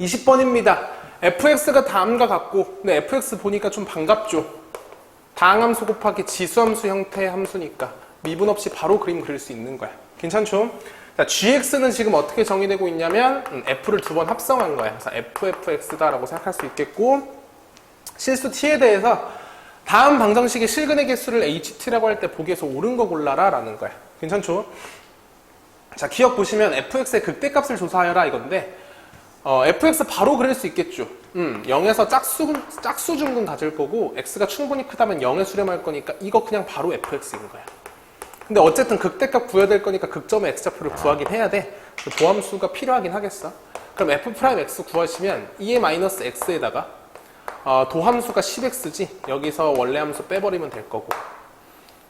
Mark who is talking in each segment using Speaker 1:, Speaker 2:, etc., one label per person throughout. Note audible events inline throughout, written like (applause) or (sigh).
Speaker 1: 20번입니다. fx가 다음과 같고, 근데 fx 보니까 좀 반갑죠? 다항함수 곱하기 지수함수 형태의 함수니까 미분 없이 바로 그림 그릴 수 있는 거야. 괜찮죠? 자, gx는 지금 어떻게 정의되고 있냐면 음, f를 두 번 합성한 거야. 그래서 ffx다라고 생각할 수 있겠고 실수 t에 대해서 다음 방정식의 실근의 개수를 ht라고 할 때 보기에서 옳은 거 골라라 라는 거야. 괜찮죠? 자, 기억 보시면 fx의 극대값을 조사하여라 이건데 어, fx 바로 그릴 수 있겠죠. 음, 0에서 짝수, 짝수 중근 가질 거고 x가 충분히 크다면 0에 수렴할 거니까 이거 그냥 바로 fx인 거야. 근데 어쨌든 극대값 구해야 될 거니까 극점의 x좌표를 구하긴 해야 돼. 그 도함수가 필요하긴 하겠어. 그럼 f'x 구하시면 2의 마이너스 x에다가 어, 도함수가 10x지 여기서 원래 함수 빼버리면 될 거고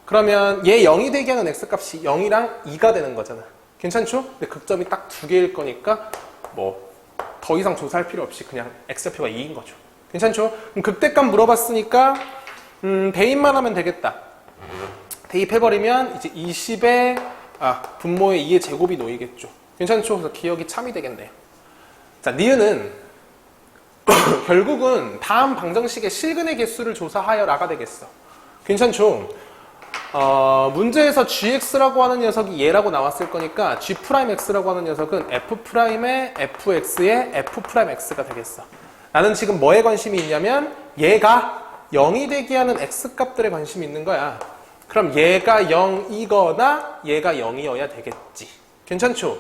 Speaker 1: 그러면 얘 0이 되게 하는 x값이 0이랑 2가 되는 거잖아. 괜찮죠? 근데 극점이 딱 두 개일 거니까 뭐 더 이상 조사할 필요 없이 그냥 x좌표가 2인 거죠. 괜찮죠? 그럼 극대값 물어봤으니까 음, 대입만 하면 되겠다. 대입해버리면 이제 20의 아, 분모의 2의 제곱이 놓이겠죠. 괜찮죠? 그래서 기억이 참이 되겠네요. 자, 니은은 (coughs) 결국은 다음 방정식의 실근의 개수를 조사하여라가 되겠어. 괜찮죠? 어, 문제에서 gx라고 하는 녀석이 얘라고 나왔을 거니까 g'x라고 하는 녀석은 f'의 fx의 f'x가 되겠어. 나는 지금 뭐에 관심이 있냐면 얘가 0이 되게 하는 x값들에 관심이 있는 거야. 그럼 얘가 0이거나 얘가 0이어야 되겠지. 괜찮죠?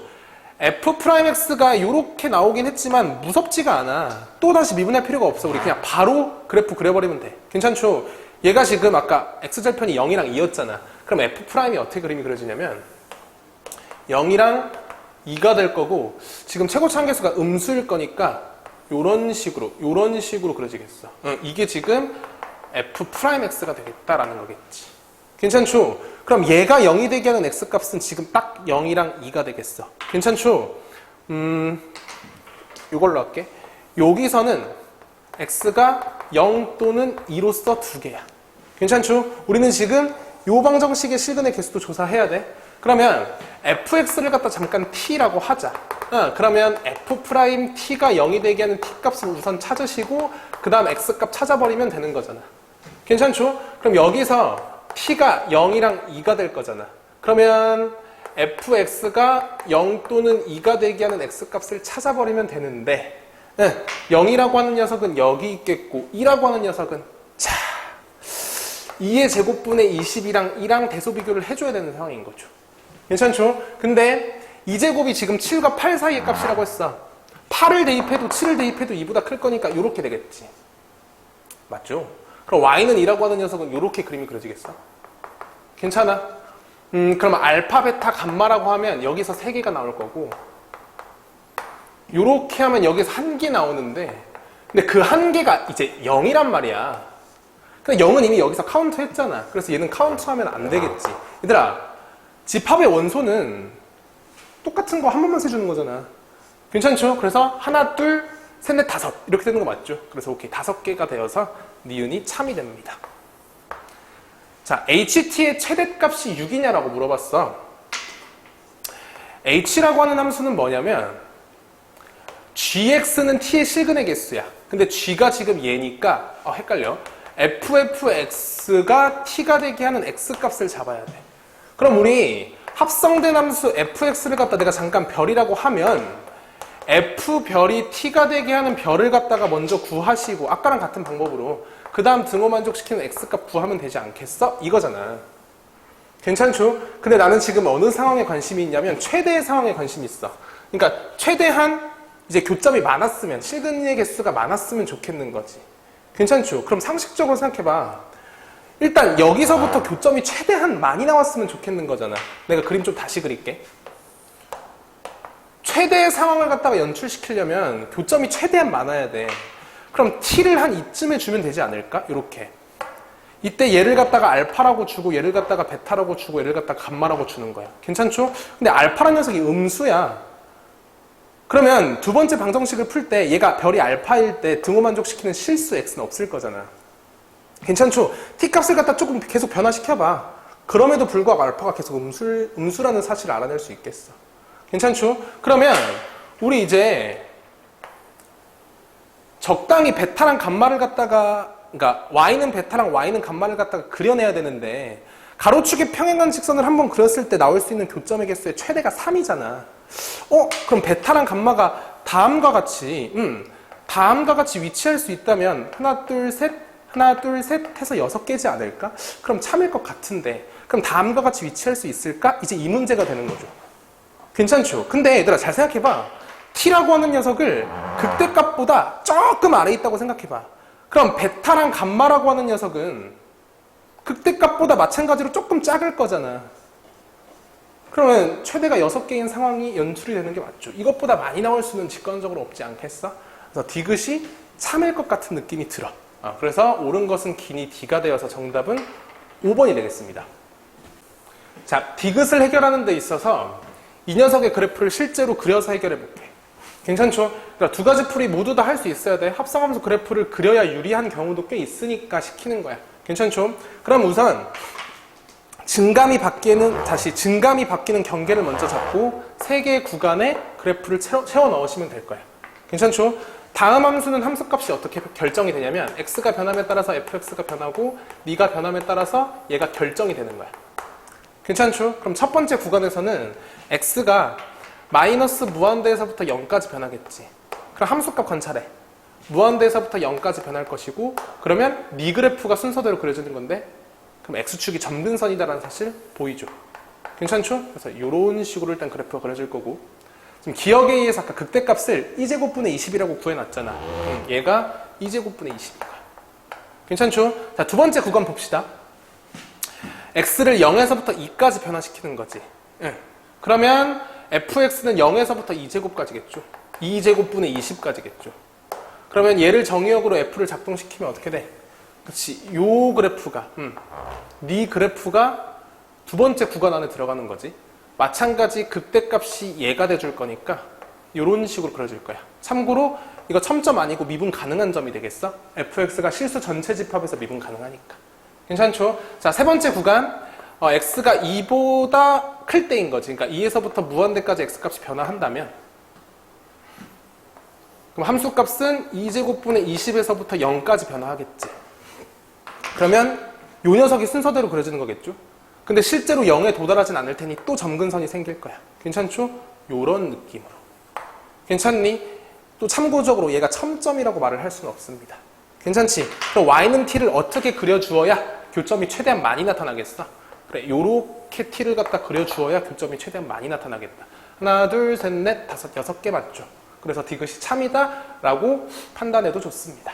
Speaker 1: f'x가 이렇게 나오긴 했지만 무섭지가 않아. 또 다시 미분할 필요가 없어. 우리 그냥 바로 그래프 그려버리면 돼. 괜찮죠? 얘가 지금 아까 x절편이 0이랑 2였잖아. 그럼 f'이 어떻게 그림이 그려지냐면 0이랑 2가 될 거고 지금 최고차 한계수가 음수일 거니까 요런 식으로 요런 식으로 그려지겠어. 응, 이게 지금 f'x가 되겠다라는 거겠지. 괜찮죠? 그럼 얘가 0이 되게 하는 x값은 지금 딱 0이랑 2가 되겠어. 괜찮죠? 음, 이걸로 할게. 여기서는 x가 0 또는 2로서 두 개야. 괜찮죠? 우리는 지금 요 방정식의 실근의 개수도 조사해야 돼. 그러면 fx를 갖다 잠깐 t라고 하자. 어, 그러면 f't가 0이 되게 하는 t 값을 우선 찾으시고 그 다음 x값 찾아버리면 되는 거잖아. 괜찮죠? 그럼 여기서 t가 0이랑 2가 될 거잖아. 그러면 fx가 0 또는 2가 되게 하는 x값을 찾아버리면 되는데 네, 0이라고 하는 녀석은 여기 있겠고 2라고 하는 녀석은 자 2의 제곱분의 20이랑 2랑 대소 비교를 해줘야 되는 상황인 거죠. 괜찮죠? 근데 2제곱이 지금 7과 8 사이의 값이라고 했어. 8을 대입해도 7을 대입해도 2보다 클 거니까 이렇게 되겠지. 맞죠? 그럼 y는 2라고 하는 녀석은 이렇게 그림이 그려지겠어? 괜찮아? 음, 그럼 알파, 베타, 감마라고 하면 여기서 3개가 나올 거고 이렇게 하면 여기서 한 개 나오는데 근데 그 한 개가 이제 0이란 말이야. 근데 0은 이미 여기서 카운트 했잖아. 그래서 얘는 카운트 하면 안 되겠지. 얘들아, 집합의 원소는 똑같은 거 한 번만 세주는 거잖아. 괜찮죠? 그래서 하나, 둘, 셋, 넷, 다섯 이렇게 되는 거 맞죠? 그래서 오케이 다섯 개가 되어서 니은이 참이 됩니다. 자, HT의 최대값이 6이냐라고 물어봤어. H라고 하는 함수는 뭐냐면 GX는 T의 실근의 개수야. 근데 G가 지금 얘니까 어, 헷갈려. FFX가 T가 되게 하는 X값을 잡아야 돼. 그럼 우리 합성된 함수 FX를 갖다 내가 잠깐 별이라고 하면 F별이 T가 되게 하는 별을 갖다가 먼저 구하시고 아까랑 같은 방법으로 그 다음 등호 만족시키는 X값 구하면 되지 않겠어? 이거잖아. 괜찮죠? 근데 나는 지금 어느 상황에 관심이 있냐면 최대의 상황에 관심이 있어. 그러니까 최대한 이제 교점이 많았으면 실근의 개수가 많았으면 좋겠는 거지. 괜찮죠? 그럼 상식적으로 생각해봐. 일단 여기서부터 교점이 최대한 많이 나왔으면 좋겠는 거잖아. 내가 그림 좀 다시 그릴게. 최대의 상황을 갖다가 연출시키려면 교점이 최대한 많아야 돼. 그럼 t를 한 이쯤에 주면 되지 않을까? 이렇게. 이때 얘를 갖다가 알파라고 주고 얘를 갖다가 베타라고 주고 얘를 갖다가 감마라고 주는 거야. 괜찮죠? 근데 알파라는 녀석이 음수야. 그러면 두 번째 방정식을 풀 때 얘가 별이 알파일 때 등호 만족시키는 실수 x는 없을 거잖아. 괜찮죠? t 값을 갖다 조금 계속 변화시켜봐. 그럼에도 불구하고 알파가 계속 음수, 음수라는 사실을 알아낼 수 있겠어. 괜찮죠? 그러면 우리 이제 적당히 베타랑 감마를 갖다가 그러니까 y는 베타랑 y는 감마를 갖다가 그려내야 되는데 가로축의 평행한 직선을 한번 그렸을 때 나올 수 있는 교점의 개수의 최대가 3이잖아. 어, 그럼 베타랑 감마가 다음과 같이 음, 다음과 같이 위치할 수 있다면 하나 둘 셋 하나 둘 셋 해서 여섯 개지 않을까? 그럼 참일 것 같은데 그럼 다음과 같이 위치할 수 있을까? 이제 이 문제가 되는 거죠. 괜찮죠? 근데 얘들아 잘 생각해봐. t라고 하는 녀석을 극대값보다 조금 아래 있다고 생각해봐. 그럼 베타랑 감마라고 하는 녀석은 극대값보다 마찬가지로 조금 작을 거잖아. 그러면 최대가 6개인 상황이 연출이 되는 게 맞죠. 이것보다 많이 나올 수는 직관적으로 없지 않겠어? 그래서 디귿이 참일 것 같은 느낌이 들어. 아, 그래서 옳은 것은 기니 D가 되어서 정답은 5번이 되겠습니다. 자, 디귿을 해결하는 데 있어서 이 녀석의 그래프를 실제로 그려서 해결해 볼게. 괜찮죠? 그러니까 두 가지 풀이 모두 다 할 수 있어야 돼. 합성함수 그래프를 그려야 유리한 경우도 꽤 있으니까 시키는 거야. 괜찮죠? 그럼 우선 증감이 바뀌는 다시 증감이 바뀌는 경계를 먼저 잡고 세 개의 구간에 그래프를 채워, 채워 넣으시면 될 거야. 괜찮죠? 다음 함수는 함수값이 어떻게 결정이 되냐면 x가 변함에 따라서 fx가 변하고 니가 변함에 따라서 얘가 결정이 되는 거야. 괜찮죠? 그럼 첫 번째 구간에서는 x가 마이너스 무한대에서부터 0까지 변하겠지. 그럼 함수값 관찰해. 무한대에서부터 0까지 변할 것이고 그러면 니 그래프가 순서대로 그려지는 건데 그럼 x축이 점근선이다라는 사실 보이죠? 괜찮죠? 그래서 이런 식으로 일단 그래프가 그려질 거고 지금 기억에 의해서 아까 극대값을 2제곱분의 20이라고 구해놨잖아. 음, 얘가 2제곱분의 20이야. 괜찮죠? 자, 두 번째 구간 봅시다. x를 0에서부터 2까지 변화시키는 거지. 예. 그러면 fx는 0에서부터 2제곱까지겠죠. 2제곱분의 20까지겠죠. 그러면 얘를 정의역으로 f를 작동시키면 어떻게 돼? 그렇지. 요 그래프가, 음, 네 그래프가 두 번째 구간 안에 들어가는 거지. 마찬가지 극대값이 얘가 돼줄 거니까 이런 식으로 그려질 거야. 참고로 이거 첨점 아니고 미분 가능한 점이 되겠어? fx가 실수 전체 집합에서 미분 가능하니까. 괜찮죠? 자, 세 번째 구간. 어, x가 2보다 클 때인 거지. 그러니까 2에서부터 무한대까지 x값이 변화한다면 그럼 함수값은 2제곱분의 20에서부터 0까지 변화하겠지. 그러면 요 녀석이 순서대로 그려지는 거겠죠? 근데 실제로 0에 도달하진 않을 테니 또 점근선이 생길 거야. 괜찮죠? 요런 느낌으로. 괜찮니? 또 참고적으로 얘가 첨점이라고 말을 할 수는 없습니다. 괜찮지? 그럼 y는 t를 어떻게 그려주어야 교점이 최대한 많이 나타나겠어? 그래, 요렇게 t를 갖다 그려주어야 교점이 최대한 많이 나타나겠다. 하나, 둘, 셋, 넷, 다섯, 여섯 개 맞죠? 그래서 디귿이 참이다 라고 판단해도 좋습니다.